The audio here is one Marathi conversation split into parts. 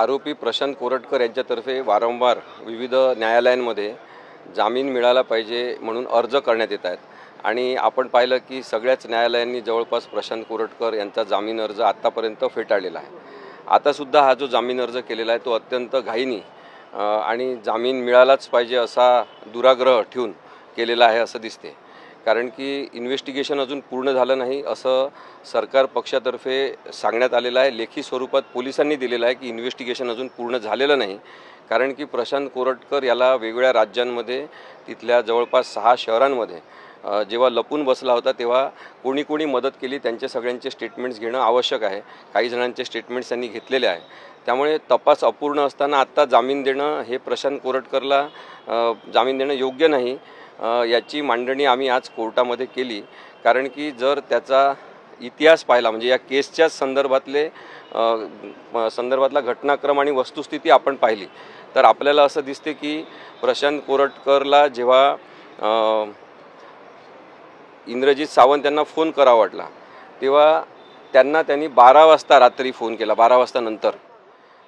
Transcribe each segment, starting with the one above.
आरोपी प्रशांत कोरटकर यांच्यातर्फे वारंवार विविध न्यायालयांमध्ये जामीन मिळाला पाहिजे म्हणून अर्ज करण्यात येत आहेत. आणि आपण पाहिलं की सगळ्याच न्यायालयांनी जवळपास प्रशांत कोरटकर यांचा जामीन अर्ज आत्तापर्यंत फेटाळलेला आहे. आतासुद्धा हा जो जामीन अर्ज केलेला आहे तो अत्यंत घाईनी आणि जामीन मिळालाच पाहिजे असा दुराग्रह ठेवून केलेला आहे असं दिसते कारण की इन्व्हेस्टिगेशन अजून पूर्ण झालं नाही असं सरकार पक्षातर्फे सांगण्यात आलेलं आहे. लेखी स्वरूपात पोलिसांनी दिलेलं आहे की इन्व्हेस्टिगेशन अजून पूर्ण झालेलं नाही. कारण की प्रशांत कोरटकर याला वेगवेगळ्या राज्यांमध्ये तिथल्या जवळपास सहा शहरांमध्ये जेव्हा लपून बसला होता तेव्हा कोणी कोणी मदत केली. त्यांचे सगळ्यांचे स्टेटमेंट्स घेणं आवश्यक आहे. काही जणांचे स्टेटमेंट्स त्यांनी घेतलेले आहे. त्यामुळे तपास अपूर्ण असताना आत्ता जामीन देणं हे प्रशांत कोरटकरला जामीन देणं योग्य नाही. याची मांडणी आम्ही आज कोर्टामध्ये केली. कारण की जर त्याचा इतिहास पाहिला म्हणजे या केसच्याच संदर्भातले संदर्भातला घटनाक्रम आणि वस्तुस्थिती आपण पाहिली तर आपल्याला असं दिसते की प्रशांत कोरटकरला जेव्हा इंद्रजित सावंत यांना फोन करावा वाटला तेव्हा त्यांना त्यांनी बारा वाजता रात्री फोन केला बारा वाजता नंतर.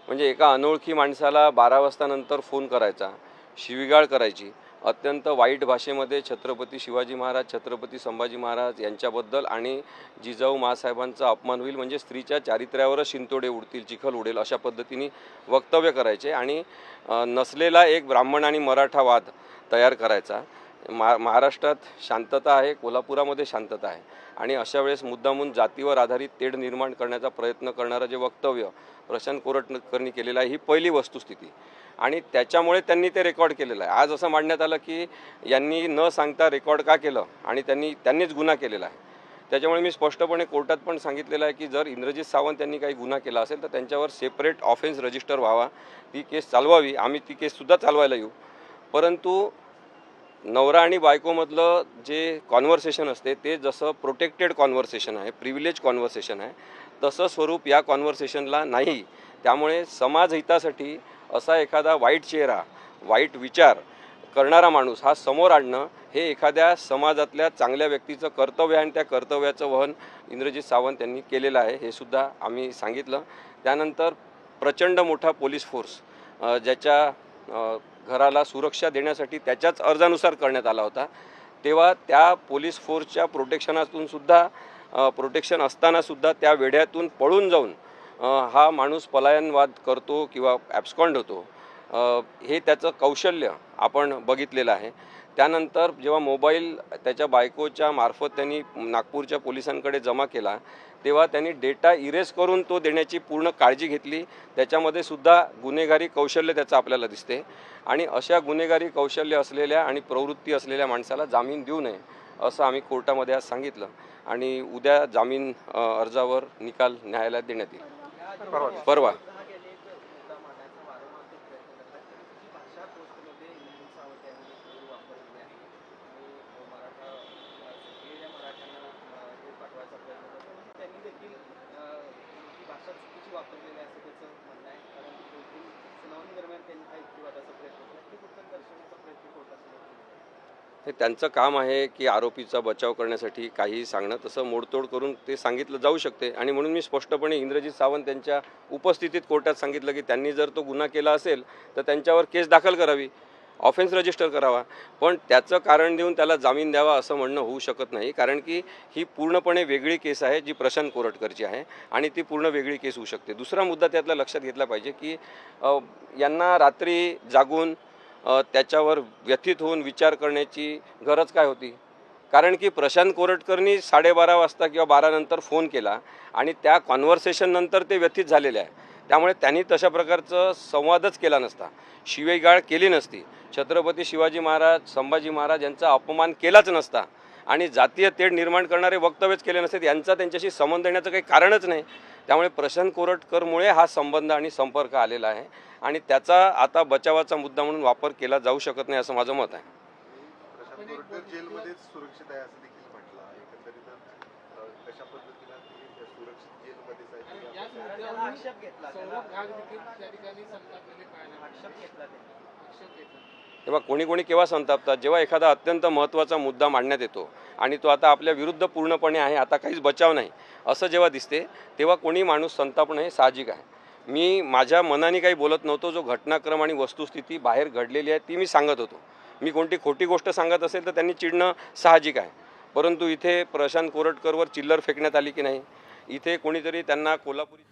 म्हणजे एका अनोळखी माणसाला बारा वाजतानंतर फोन करायचा शिवीगाळ करायची. अत्यंत वाईट भाषेमध्ये छत्रपती शिवाजी महाराज छत्रपती संभाजी महाराज यांच्याबद्दल आणि जिजाऊ माँसाहेबांचा अपमान होईल म्हणजे स्त्रीच्या चारित्र्यावरच शिंतोडे उडतील चिखल उडेल अशा पद्धतीने वक्तव्य करायचे आणि नसलेला एक ब्राह्मण आणि मराठा वाद तयार करायचा. मा महाराष्ट्रात शांतता आहे कोल्हापुरामध्ये शांतता आहे आणि अशा वेळेस मुद्दामून जातीवर आधारित तेढ निर्माण करण्याचा प्रयत्न करणारं जे वक्तव्य प्रशांत कोरटकरनी केलेलं आहे ही पहिली वस्तुस्थिती. आणि त्याच्यामुळे त्यांनी ते रेकॉर्ड केलेलं आहे. आज असं मांडण्यात आलं की यांनी न सांगता रेकॉर्ड का केलं आणि त्यांनी त्यांनीच गुन्हा केलेला आहे. त्याच्यामुळे मी स्पष्टपणे कोर्टात पण सांगितलेलं आहे की जर इंद्रजित सावंत यांनी काही गुन्हा केला असेल तर त्यांच्यावर सेपरेट ऑफेन्स रजिस्टर व्हावा. ती केस चालवावी. आम्ही ती केससुद्धा चालवायला येऊ. परंतु नवरा आणि बायकोमधलं जे कॉन्व्हर्सेशन असते ते जसं प्रोटेक्टेड कॉन्व्हर्सेशन आहे प्रिव्हिलेज कॉन्व्हर्सेशन आहे तसं स्वरूप या कॉन्व्हर्सेशनला नाही. त्यामुळे समाज हितासाठी असा एखादा वाईट चेहरा वाईट विचार करणारा माणूस हा समोर आणणं हे एखाद्या समाजातल्या चांगल्या व्यक्तीचं कर्तव्य आहे आणि त्या कर्तव्याचं वहन इंद्रजित सावंत यांनी केलेलं आहे हे सुद्धा आम्ही सांगितलं. त्यानंतर प्रचंड मोठा पोलीस फोर्स ज्याच्या घराला सुरक्षा देण्यासाठी त्याच्याच अर्जानुसार करण्यात आला होता. तेव्हा त्या पोलीस फोर्सच्या प्रोटेक्शनातून सुद्धा प्रोटेक्शन असतानासुद्धा त्या वेढ्यातून पळून जाऊन हा माणूस पलायनवाद करतो किंवा ॲब्स्कॉन्ड होतो. हे त्याचं कौशल्य आपण बघितलेलं आहे. त्यानंतर जेव्हा मोबाईल त्याच्या बायकोच्या मार्फत त्यांनी नागपूरच्या पोलिसांकडे जमा केला तेव्हा त्यांनी डेटा इरेज करून तो देण्याची पूर्ण काळजी घेतली. त्याच्यामध्ये सुद्धा गुन्हेगारी कौशल्य त्याचं आपल्याला दिसते. आणि अशा गुन्हेगारी कौशल्य असलेल्या आणि प्रवृत्ती असलेल्या माणसाला जामीन देऊ नये असं आम्ही कोर्टामध्ये आज सांगितलं. आणि उद्या जामीन अर्जावर निकाल न्यायालयात देण्यात येईल. परवा. त्यांनी देखील अ, भाषा चुकीची वापरलेली आहे असं त्याचं म्हणणं आहे. कारण की दोन सुनावणी दरम्यान त्यांनी हा युक्तिवादाचा प्रयत्न केला ते कुठं दर्शवण्याचा प्रयत्न कोर्टासमोर केला हे त्यांचं काम आहे की आरोपीचा बचाव करण्यासाठी काहीही सांगणं तसं मोडतोड करून ते सांगितलं जाऊ शकते. आणि म्हणून मी स्पष्टपणे इंद्रजित सावंत त्यांच्या उपस्थितीत कोर्टात सांगितलं की त्यांनी जर तो गुन्हा केला असेल तर त्यांच्यावर केस दाखल करावी ऑफेन्स रजिस्टर करावा. पण त्याचं कारण देऊन त्याला जामीन द्यावा असं म्हणणं होऊ शकत नाही कारण की ही पूर्णपणे वेगळी केस आहे जी प्रशांत कोरटकरची आहे आणि ती पूर्ण वेगळी केस होऊ शकते. दुसरा मुद्दा त्यातला लक्षात घेतला पाहिजे की यांना रात्री जागून त्याच्यावर व्यथित होऊन विचार करण्याची गरज काय होती? कारण की प्रशांत कोरटकरनी साडेबारा वाजता किंवा बारानंतर फोन केला आणि त्या कॉन्व्हर्सेशननंतर ते व्यथित झालेले आहे. त्यामुळे त्यांनी तशा प्रकारचं संवादच केला नसता. शिवेगाळ केली नसती. छत्रपती शिवाजी महाराज संभाजी महाराज यांचा अपमान केलाच नसता. आणि जातीय तेढ निर्माण करणारे वक्तव्यच केले नसते यांचा त्यांच्याशी संबंध येण्याचं काही कारणच नाही. त्यामुळे प्रशांत कोरटकरमुळे हा संबंध आणि संपर्क आलेला आहे. आणि त्याचा आता बचावाचा मुद्दा म्हणून वापर केला जाऊ शकत नाही असं माझं मत आहे. आक्षेप घेतला. तेव्हा कोणी कोणी केव्हा संतापतात? जेव्हा एखादा अत्यंत महत्त्वाचा मुद्दा मांडण्यात येतो आणि तो आता आपल्या विरुद्ध पूर्णपणे आहे आता काहीच बचाव नाही असं जेव्हा दिसते तेव्हा कोणी माणूस संतापणं हे साहजिक आहे. मी माझ्या मनाने काही बोलत नव्हतो जो घटनाक्रम आणि वस्तुस्थिती बाहेर घडलेली आहे ती मी सांगत होतो. मी कोणती खोटी गोष्ट सांगत असेल तर त्यांनी चिडणं साहजिक आहे. परंतु इथे प्रशांत कोरटकरवर चिल्लर फेकण्यात आली की नाही? इथे कोणीतरी त्यांना कोल्हापुरी